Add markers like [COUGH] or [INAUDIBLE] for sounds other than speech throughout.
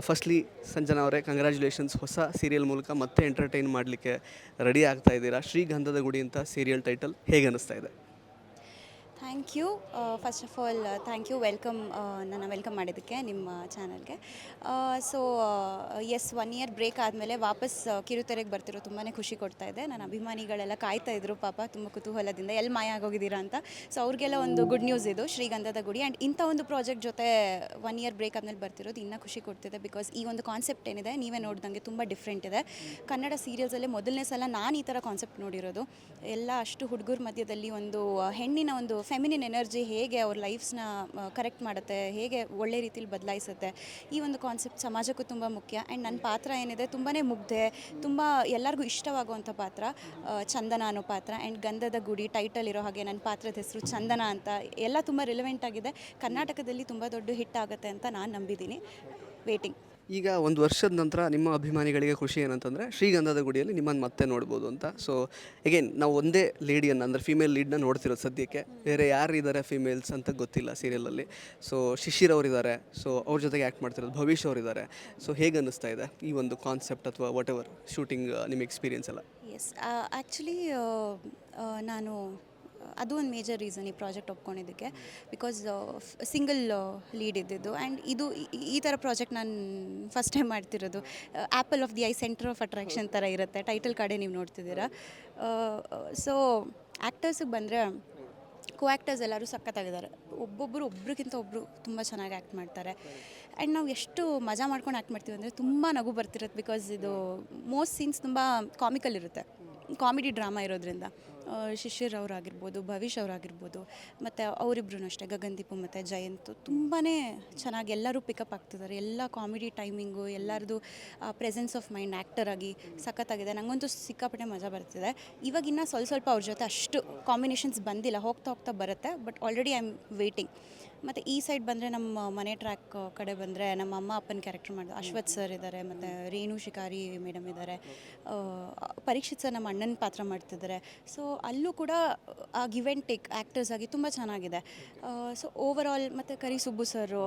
Firstly Sanjana ಅವರೇ congratulations ಹೊಸ serial ಮೂಲಕ ಮತ್ತೆ ಎಂಟರ್ಟೈನ್ ಮಾಡಲಿಕ್ಕೆ ರೆಡಿ ಆಗ್ತಾ ಇದ್ದೀರಾ? ಶ್ರೀಗಂಧದ ಗುಡಿ ಅಂತ ಸೀರಿಯಲ್ ಟೈಟಲ್ ಹೇಗೆ ಅನ್ನಿಸ್ತಾ ಇದೆ? Thank you. First of all thank you. Welcome ನನ್ನ ವೆಲ್ಕಮ್ ಮಾಡಿದ್ದಕ್ಕೆ ನಿಮ್ಮ ಚಾನಲ್ಗೆ so yes one year break ಆದಮೇಲೆ ವಾಪಸ್ ಕಿರುತೆರೆಗೆ ಬರ್ತಿರೋ ತುಂಬಾ ಖುಷಿ ಕೊಡ್ತಾ ಇದೆ. ನನ್ನ ಅಭಿಮಾನಿಗಳೆಲ್ಲ ಕಾಯ್ತಾ ಇದ್ರು, ಪಾಪ ತುಂಬ ಕುತೂಹಲದಿಂದ ಎಲ್ಲಿ ಮಾಯ ಆಗೋಗಿದ್ದೀರಾ ಅಂತ. ಸೊ ಅವ್ರಿಗೆಲ್ಲ ಒಂದು ಗುಡ್ ನ್ಯೂಸ್ ಇದು, ಶ್ರೀಗಂಧದ ಗುಡಿ. ಆ್ಯಂಡ್ ಇಂಥ ಒಂದು ಪ್ರಾಜೆಕ್ಟ್ ಜೊತೆ ಒನ್ ಇಯರ್ ಬ್ರೇಕ್ ಆದಮೇಲೆ ಬರ್ತಿರೋದು ಇನ್ನೂ ಖುಷಿ ಕೊಡ್ತಿದೆ ಬಿಕಾಸ್ ಈ ಒಂದು ಕಾನ್ಸೆಪ್ಟ್ ಏನಿದೆ, ನೀವೇ ನೋಡ್ದಂಗೆ ತುಂಬ ಡಿಫ್ರೆಂಟ್ ಇದೆ. ಕನ್ನಡ ಸೀರಿಯಲ್ಸಲ್ಲೇ ಮೊದಲನೇ ಸಲ ನಾನು ಈ ಥರ ಕಾನ್ಸೆಪ್ಟ್ ನೋಡಿರೋದು. ಎಲ್ಲ ಅಷ್ಟು ಹುಡುಗರ ಮಧ್ಯದಲ್ಲಿ ಒಂದು ಹೆಣ್ಣಿನ ಒಂದು ಫೆಮಿನಿನ್ ಎನರ್ಜಿ ಹೇಗೆ ಅವ್ರ ಲೈಫ್ಸ್ನ ಕರೆಕ್ಟ್ ಮಾಡುತ್ತೆ, ಹೇಗೆ ಒಳ್ಳೆ ರೀತಿಲಿ ಬದಲಾಯಿಸುತ್ತೆ, ಈ ಒಂದು ಕಾನ್ಸೆಪ್ಟ್ ಸಮಾಜಕ್ಕೂ ತುಂಬ ಮುಖ್ಯ. ಆ್ಯಂಡ್ ನನ್ನ ಪಾತ್ರ ಏನಿದೆ ತುಂಬಾ ಮುಗ್ಧೆ, ತುಂಬ ಎಲ್ಲರಿಗೂ ಇಷ್ಟವಾಗುವಂಥ ಪಾತ್ರ ಚಂದನ ಅನ್ನೋ ಪಾತ್ರ. ಆ್ಯಂಡ್ ಗಂಧದ ಗುಡಿ ಟೈಟಲ್ ಇರೋ ಹಾಗೆ ನನ್ನ ಪಾತ್ರದ ಹೆಸರು ಚಂದನ ಅಂತ, ಎಲ್ಲ ತುಂಬ ರಿಲೆವೆಂಟ್ ಆಗಿದೆ. ಕರ್ನಾಟಕದಲ್ಲಿ ತುಂಬ ದೊಡ್ಡ ಹಿಟ್ ಆಗುತ್ತೆ ಅಂತ ನಾನು ನಂಬಿದ್ದೀನಿ. ವೇಟಿಂಗ್ ಈಗ ಒಂದು ವರ್ಷದ ನಂತರ ನಿಮ್ಮ ಅಭಿಮಾನಿಗಳಿಗೆ ಖುಷಿ ಏನಂತಂದರೆ ಶ್ರೀಗಂಧದ ಗುಡಿಯಲ್ಲಿ ನಿಮ್ಮನ್ನು ಮತ್ತೆ ನೋಡ್ಬೋದು ಅಂತ. ಸೊ ಎಗೇನ್ ನಾವು ಒಂದೇ ಲೇಡಿಯನ್ನು ಅಂದರೆ ಫೀಮೇಲ್ ಲೀಡ್ನ ನೋಡ್ತಿರೋದು ಸದ್ಯಕ್ಕೆ. ಬೇರೆ ಯಾರು ಇದ್ದಾರೆ ಫೀಮೇಲ್ಸ್ ಅಂತ ಗೊತ್ತಿಲ್ಲ ಸೀರಿಯಲಲ್ಲಿ ಸೊ ಶಿಶಿರ್ ಅವರಿದ್ದಾರೆ ಸೊ ಅವ್ರ ಜೊತೆಗೆ ಆ್ಯಕ್ಟ್ ಮಾಡ್ತಿರೋದು ಭವಿಷ್ ಅವರಿದ್ದಾರೆ ಸೊ ಹೇಗೆ ಅನ್ನಿಸ್ತಾ ಇದೆ ಈ ಒಂದು ಕಾನ್ಸೆಪ್ಟ್ ಅಥವಾ ವಾಟ್ ಎವರ್ ಶೂಟಿಂಗ್ ನಿಮ್ಮ ಎಕ್ಸ್ಪೀರಿಯನ್ಸ್ ಎಲ್ಲ ಎಸ್ ಆ್ಯಕ್ಚುಲಿ ನಾನು ಅದು ಒಂದು ಮೇಜರ್ ರೀಸನ್ ಈ ಪ್ರಾಜೆಕ್ಟ್ ಒಪ್ಕೊಂಡಿದ್ದಕ್ಕೆ. ಬಿಕಾಸ್ ಸಿಂಗಲ್ ಲೀಡ್ ಇದ್ದಿದ್ದು. ಆ್ಯಂಡ್ ಇದು ಈ- ಥರ ಪ್ರಾಜೆಕ್ಟ್ ನಾನು ಫಸ್ಟ್ ಟೈಮ್ ಮಾಡ್ತಿರೋದು. Apple of the eye centre of attraction ಥರ ಇರುತ್ತೆ. ಟೈಟಲ್ ಕಡೆ ನೀವು ನೋಡ್ತಿದ್ದೀರಾ? ಸೊ ಆ್ಯಕ್ಟರ್ಸಿಗೆ ಬಂದರೆ ಕೋ ಆ್ಯಕ್ಟರ್ಸ್ ಎಲ್ಲರೂ ಸಖತ್ತಾಗಿದ್ದಾರೆ. ಒಬ್ಬೊಬ್ಬರು ಒಬ್ರಿಗಿಂತ ಒಬ್ಬರು ತುಂಬ ಚೆನ್ನಾಗಿ ಆ್ಯಕ್ಟ್ ಮಾಡ್ತಾರೆ. ಆ್ಯಂಡ್ ನಾವು ಎಷ್ಟು ಮಜಾ ಮಾಡ್ಕೊಂಡು ಆ್ಯಕ್ಟ್ ಮಾಡ್ತೀವಿ ಅಂದರೆ ತುಂಬ ನಗು ಬರ್ತಿರುತ್ತೆ. ಬಿಕಾಸ್ ಇದು ಮೋಸ್ಟ್ ಸೀನ್ಸ್ ತುಂಬ ಕಾಮಿಕಲ್ ಇರುತ್ತೆ. ಕಾಮಿಡಿ ಡ್ರಾಮಾ ಇರೋದ್ರಿಂದ ಶಿಶಿರ್ ಅವರಾಗಿರ್ಬೋದು ಭವಿಷ್ ಅವರಾಗಿರ್ಬೋದು, ಮತ್ತು ಅವರಿಬ್ರು ಅಷ್ಟೇ ಗಗನ್ದೀಪು ಮತ್ತು ಜಯಂತ್ ತುಂಬಾ ಚೆನ್ನಾಗಿ ಎಲ್ಲರೂ ಪಿಕಪ್ ಆಗ್ತಿದ್ದಾರೆ ಎಲ್ಲ ಕಾಮಿಡಿ ಟೈಮಿಂಗು ಎಲ್ಲರದು ಪ್ರೆಸೆನ್ಸ್ ಆಫ್ ಮೈಂಡ್ ಆ್ಯಕ್ಟರ್ ಆಗಿ ಸಖತ್ತಾಗಿದೆ. ನನಗಂತೂ ಸಿಕ್ಕಾಪಟ್ಟೆ ಮಜಾ ಬರ್ತಿದೆ. ಇವಾಗ ಇನ್ನೂ ಸ್ವಲ್ಪ ಸ್ವಲ್ಪ ಅವ್ರ ಜೊತೆ ಅಷ್ಟು ಕಾಂಬಿನೇಷನ್ಸ್ ಬಂದಿಲ್ಲ. ಹೋಗ್ತಾ ಹೋಗ್ತಾ ಬರುತ್ತೆ but already I am waiting ಮತ್ತು ಈ ಸೈಡ್ ಬಂದರೆ ನಮ್ಮ ಮನೆ ಟ್ರ್ಯಾಕ್ ಕಡೆ ಬಂದರೆ ನಮ್ಮ ಅಮ್ಮ ಅಪ್ಪನ ಕ್ಯಾರೆಕ್ಟರ್ ಮಾಡಿದ್ರು ಅಶ್ವಥ್ ಸರ್ ಇದ್ದಾರೆ ಮತ್ತು ರೇಣು ಶಿಕಾರಿ ಮೇಡಮ್ ಇದ್ದಾರೆ ಪರೀಕ್ಷಿತ್ ಸರ್ ನಮ್ಮ ಅಣ್ಣನ ಪಾತ್ರ ಮಾಡ್ತಿದ್ದಾರೆ ಸೊ ಅಲ್ಲೂ ಕೂಡ, ಆ ಗಿವ್ ಆ್ಯಂಡ್ ಟೇಕ್ ಆ್ಯಕ್ಟರ್ಸ್ ಆಗಿ ತುಂಬ ಚೆನ್ನಾಗಿದೆ. ಸೊ ಓವರ್ ಆಲ್ ಮತ್ತು ಕರಿ ಸುಬ್ಬು ಸರು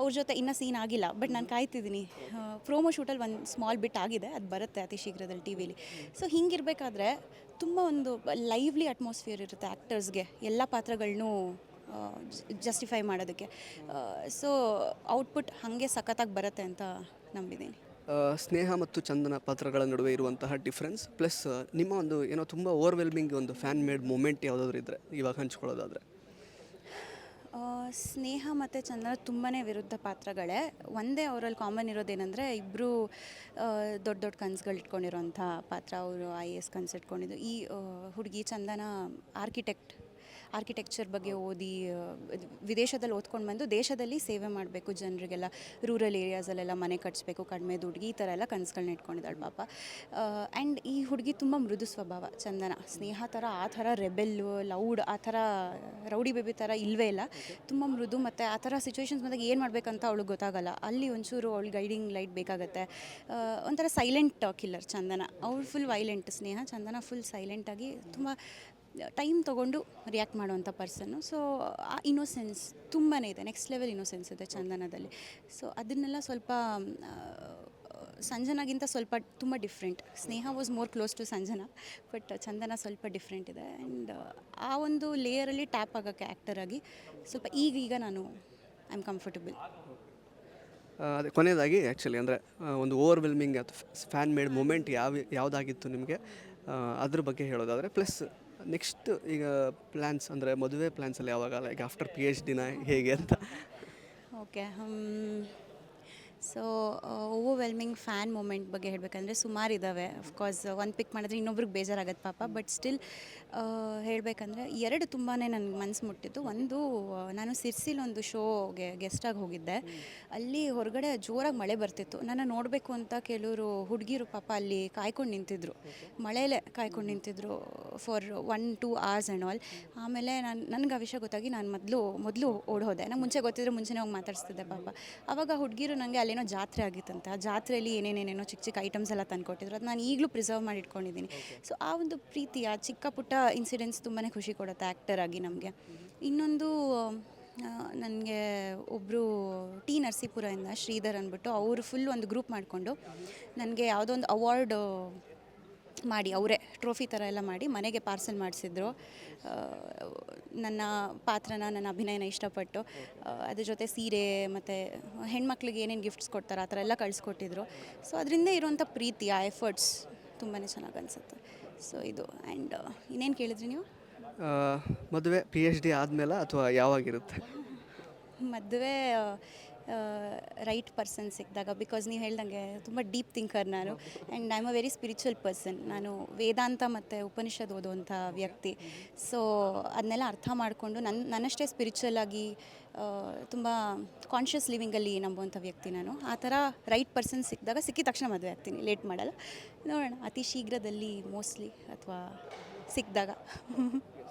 ಅವ್ರ ಜೊತೆ ಇನ್ನೂ ಸೀನ್ ಆಗಿಲ್ಲ ಬಟ್ ನಾನು ಕಾಯ್ತಿದ್ದೀನಿ ಪ್ರೋಮೋ ಶೂಟಲ್ಲಿ ಒಂದು ಸ್ಮಾಲ್ ಬಿಟ್ ಆಗಿದೆ, ಅದು ಬರುತ್ತೆ ಅತಿ ಶೀಘ್ರದಲ್ಲಿ ಟಿ ವಿಲಿ ಸೊ ಹಿಂಗಿರಬೇಕಾದ್ರೆ ತುಂಬ ಒಂದು ಲೈವ್ಲಿ ಅಟ್ಮಾಸ್ಫಿಯರ್ ಇರುತ್ತೆ ಆ್ಯಕ್ಟರ್ಸ್ಗೆ ಎಲ್ಲ ಪಾತ್ರಗಳನ್ನೂ ಜಸ್ಟಿಫೈ ಮಾಡೋದಕ್ಕೆ. ಸೊ ಔಟ್ಪುಟ್ ಹಾಗೆ ಸಖತ್ತಾಗಿ ಬರುತ್ತೆ ಅಂತ ನಂಬಿದ್ದೀನಿ. ಸ್ನೇಹ ಮತ್ತು ಚಂದನ ಪಾತ್ರಗಳ ನಡುವೆ ಇರುವಂತಹ ಡಿಫ್ರೆನ್ಸ್ ಪ್ಲಸ್ ನಿಮ್ಮ ಒಂದು ಏನೋ ತುಂಬ ಓವರ್ವೆಲ್ಮಿಂಗ್ ಒಂದು ಫ್ಯಾನ್ ಮೇಡ್ ಮೂಮೆಂಟ್ ಯಾವುದಾದ್ರು ಇದ್ದರೆ ಇವಾಗ ಹಂಚ್ಕೊಳ್ಳೋದಾದರೆ. ಸ್ನೇಹ ಮತ್ತು ಚಂದನ ತುಂಬಾ ವಿರುದ್ಧ ಪಾತ್ರಗಳೇ. ಒಂದೇ ಅವರಲ್ಲಿ ಕಾಮನ್ ಇರೋದೇನೆಂದರೆ ಇಬ್ಬರು ದೊಡ್ಡ ದೊಡ್ಡ ಕನಸುಗಳು ಇಟ್ಕೊಂಡಿರೋಂಥ ಪಾತ್ರ. ಅವರು ಐ ಎ ಎಸ್ ಕನಸು ಇಟ್ಕೊಂಡಿದ್ದು. ಈ ಹುಡುಗಿ ಚಂದನ ಆರ್ಕಿಟೆಕ್ಟ್ ಆರ್ಕಿಟೆಕ್ಚರ್ ಬಗ್ಗೆ ಓದಿ ವಿದೇಶದಲ್ಲಿ ಓದ್ಕೊಂಡು ಬಂದು ದೇಶದಲ್ಲಿ ಸೇವೆ ಮಾಡಬೇಕು ಜನರಿಗೆಲ್ಲ. ರೂರಲ್ ಏರಿಯಾಸಲ್ಲೆಲ್ಲ ಮನೆ ಕಟ್ಟಿಸ್ಬೇಕು ಕಡಿಮೆ ದುಡ್ಗಿ, ಈ ಥರ ಎಲ್ಲ ಕನಸುಗಳನ್ನ ಇಟ್ಕೊಂಡಿದ್ದಾಳೆ ಪಾಪ. ಆ್ಯಂಡ್ ಈ ಹುಡುಗಿ ತುಂಬ ಮೃದು ಸ್ವಭಾವ, ಚಂದನ. ಸ್ನೇಹ ಥರ ಆ ಥರ ರೆಬೆಲ್ಲು ಲೌಡ್ ಆ ಥರ ರೌಡಿ ಬೇಬಿ ಥರ ಇಲ್ಲವೇ ಇಲ್ಲ. ತುಂಬ ಮೃದು ಮತ್ತು ಆ ಥರ ಸಿಚುವೇಶನ್ಸ್ ಬಂದಾಗ ಏನು ಮಾಡಬೇಕಂತ ಅವಳಿಗೆ ಗೊತ್ತಾಗಲ್ಲ. ಅಲ್ಲಿ ಒಂಚೂರು ಅವಳು ಗೈಡಿಂಗ್ ಲೈಟ್ ಬೇಕಾಗುತ್ತೆ. ಒಂಥರ ಸೈಲೆಂಟ್ ಕಿಲ್ಲರ್ ಚಂದನ. ಅವಳು full violent Sneha, Chandana full ಸೈಲೆಂಟಾಗಿ ತುಂಬ ಟೈಮ್ ತೊಗೊಂಡು ರಿಯಾಕ್ಟ್ ಮಾಡುವಂಥ ಪರ್ಸನ್ನು. ಸೊ ಆ ಇನ್ನೋಸೆನ್ಸ್ ತುಂಬಾ ಇದೆ. ನೆಕ್ಸ್ಟ್ ಲೆವೆಲ್ ಇನ್ನೋಸೆನ್ಸ್ ಇದೆ ಚಂದನದಲ್ಲಿ. ಸೊ ಅದನ್ನೆಲ್ಲ ಸ್ವಲ್ಪ ಸಂಜನಾಗಿಂತ ಸ್ವಲ್ಪ ತುಂಬ different Sneha was more close to Sanjana but Chandana ಸ್ವಲ್ಪ ಡಿಫ್ರೆಂಟ್ ಇದೆ. ಆ್ಯಂಡ್ ಆ ಒಂದು ಲೇಯರಲ್ಲಿ ಟ್ಯಾಪ್ ಆಗೋಕ್ಕೆ ಆ್ಯಕ್ಟರಾಗಿ ಸ್ವಲ್ಪ ಈಗೀಗ ನಾನು ಐ ಆಮ್ ಕಂಫರ್ಟಬಲ್ ಅದೇ ಕೊನೆಯದಾಗಿ ಆ್ಯಕ್ಚುಲಿ ಅಂದರೆ ಒಂದು ಓವರ್ವೆಲ್ಮಿಂಗ್ ಅಥವಾ ಫ್ಯಾನ್ ಮೇಡ್ ಮೂಮೆಂಟ್ ಯಾವ, ಯಾವುದಾಗಿತ್ತು ನಿಮಗೆ? ಅದ್ರ ಬಗ್ಗೆ ಹೇಳೋದಾದರೆ ಪ್ಲಸ್ ನೆಕ್ಸ್ಟ್ ಈಗ ಪ್ಲ್ಯಾನ್ಸ್ ಅಂದರೆ ಮದುವೆ ಪ್ಲ್ಯಾನ್ಸಲ್ಲಿ ಯಾವಾಗ? ಲೈಕ್ ಆಫ್ಟರ್ ಪಿ ಎಚ್ ಡಿನ ಹೇಗೆ ಅಂತ? Okay so overwhelming fan moment ಬಗ್ಗೆ ಹೇಳಬೇಕಂದ್ರೆ ಸುಮಾರು ಇದ್ದಾವೆ ಅಫ್ಕೋರ್ಸ್ ಒಂದು ಪಿಕ್ ಮಾಡಿದ್ರೆ ಇನ್ನೊಬ್ರಿಗೆ ಬೇಜಾರಾಗತ್ತೆ ಪಾಪ. ಬಟ್ ಸ್ಟಿಲ್ ಹೇಳಬೇಕಂದ್ರೆ ಎರಡು ತುಂಬಾ ನನಗೆ ಮನಸ್ಸು ಮುಟ್ಟಿತ್ತು ಒಂದು, ನಾನು ಸಿರ್ಸಿಲ್ ಒಂದು ಶೋಗೆ ಗೆಸ್ಟಾಗಿ ಹೋಗಿದ್ದೆ. ಅಲ್ಲಿ ಹೊರಗಡೆ ಜೋರಾಗಿ ಮಳೆ ಬರ್ತಿತ್ತು. ನನ್ನ ನೋಡಬೇಕು ಅಂತ ಕೆಲವರು ಹುಡುಗಿರು ಪಾಪ ಅಲ್ಲಿ ಕಾಯ್ಕೊಂಡು ನಿಂತಿದ್ರು. ಮಳೆಯಲ್ಲೇ ಕಾಯ್ಕೊಂಡು ನಿಂತಿದ್ರು for one two hours and all ಆಮೇಲೆ ನಾನು, ನನಗೆ ಆ ವಿಷಯ ಗೊತ್ತಾಗಿ ನಾನು ಮೊದಲು ಮೊದಲು ಓಡೋದೆ ನಂಗೆ ಮುಂಚೆ ಗೊತ್ತಿದ್ರೆ ಮುಂಚೆನೇ ಹೋಗಿ ಮಾತಾಡಿಸ್ತಿದ್ದೆ ಪಾಪ. ಆವಾಗ ಹುಡುಗಿರು ನನಗೆ ಅಲ್ಲೇನೋ ಜಾತ್ರೆ ಆಗಿತ್ತಂತೆ. ಆ ಜಾತ್ರೆಯಲ್ಲಿ ಏನೇನೇನೇನೋ ಚಿಕ್ಕ ಚಿಕ್ಕ ಐಟಮ್ಸ್ ಎಲ್ಲ ತಂದುಕೊಟ್ಟಿದ್ರು. ಅದು ನಾನು ಈಗಲೂ ಪ್ರಿಸರ್ವ್ ಮಾಡಿ ಇಟ್ಕೊಂಡಿದ್ದೀನಿ ಸೊ ಆ ಒಂದು ಪ್ರೀತಿ ಆ ಚಿಕ್ಕ ಪುಟ್ಟ ಇನ್ಸಿಡೆಂಟ್ಸ್ ತುಂಬಾ ಖುಷಿ ಕೊಡುತ್ತೆ ಆ್ಯಕ್ಟರ್ ಆಗಿ ನಮಗೆ. ಇನ್ನೊಂದು ನನಗೆ ಒಬ್ಬರು ಟಿ ನರಸೀಪುರದಿಂದ ಶ್ರೀಧರ್ ಅಂದ್ಬಿಟ್ಟು ಅವರು ಫುಲ್ ಒಂದು ಗ್ರೂಪ್ ಮಾಡಿಕೊಂಡು ನನಗೆ ಯಾವುದೋ ಒಂದು ಅವಾರ್ಡ್ ಮಾಡಿ ಅವರೇ ಟ್ರೋಫಿ ಥರ ಎಲ್ಲ ಮಾಡಿ ಮನೆಗೆ ಪಾರ್ಸಲ್ ಮಾಡಿಸಿದ್ರು. ನನ್ನ ಪಾತ್ರನ ನನ್ನ ಅಭಿನಯನ ಇಷ್ಟಪಟ್ಟು ಅದ್ರ ಜೊತೆ ಸೀರೆ ಮತ್ತು ಹೆಣ್ಮಕ್ಳಿಗೆ ಏನೇನು ಗಿಫ್ಟ್ಸ್ ಕೊಡ್ತಾರೆ ಆ ಥರ ಎಲ್ಲ ಕಳಿಸ್ಕೊಟ್ಟಿದ್ರು. ಸೊ ಅದರಿಂದ ಇರುವಂಥ ಪ್ರೀತಿ ಆ ಎಫರ್ಟ್ಸ್ ತುಂಬಾ ಚೆನ್ನಾಗಿ ಅನಿಸುತ್ತೆ. ಸೊ ಇದು ಆ್ಯಂಡ್ ಇನ್ನೇನು ಕೇಳಿದ್ರಿ ನೀವು? ಮದುವೆ ಪಿ ಎಚ್ ಡಿ ಆದಮೇಲೆ ಅಥವಾ ಯಾವಾಗಿರುತ್ತೆ? ಮದುವೆ ರೈಟ್ ಪರ್ಸನ್ ಸಿಕ್ಕಿದಾಗ ಬಿಕಾಸ್ ನೀವು ಹೇಳ್ದಂಗೆ ತುಂಬ ಡೀಪ್ ಥಿಂಕರ್ ನಾನು and I am a very spiritual person ನಾನು ವೇದಾಂತ ಮತ್ತು ಉಪನಿಷತ್ ಓದುವಂಥ ವ್ಯಕ್ತಿ. ಸೊ ಅದನ್ನೆಲ್ಲ ಅರ್ಥ ಮಾಡಿಕೊಂಡು ನನ್ನ ನನ್ನಷ್ಟೇ ಸ್ಪಿರಿಚುವಲ್ ಆಗಿ ತುಂಬ ಕಾನ್ಷಿಯಸ್ ಲಿವಿಂಗಲ್ಲಿ ನಂಬುವಂಥ ವ್ಯಕ್ತಿ ನಾನು. ಆ ಥರ ರೈಟ್ ಪರ್ಸನ್ ಸಿಕ್ಕಿದಾಗ ಸಿಕ್ಕಿದ ತಕ್ಷಣ ಮದುವೆ ಆಗ್ತೀನಿ ಲೇಟ್ ಮಾಡಲ್ಲ. ನೋಡೋಣ, ಅತಿ ಶೀಘ್ರದಲ್ಲಿ ಮೋಸ್ಟ್ಲಿ ಅಥವಾ ಸಿಕ್ಕಿದಾಗ. [LAUGHS]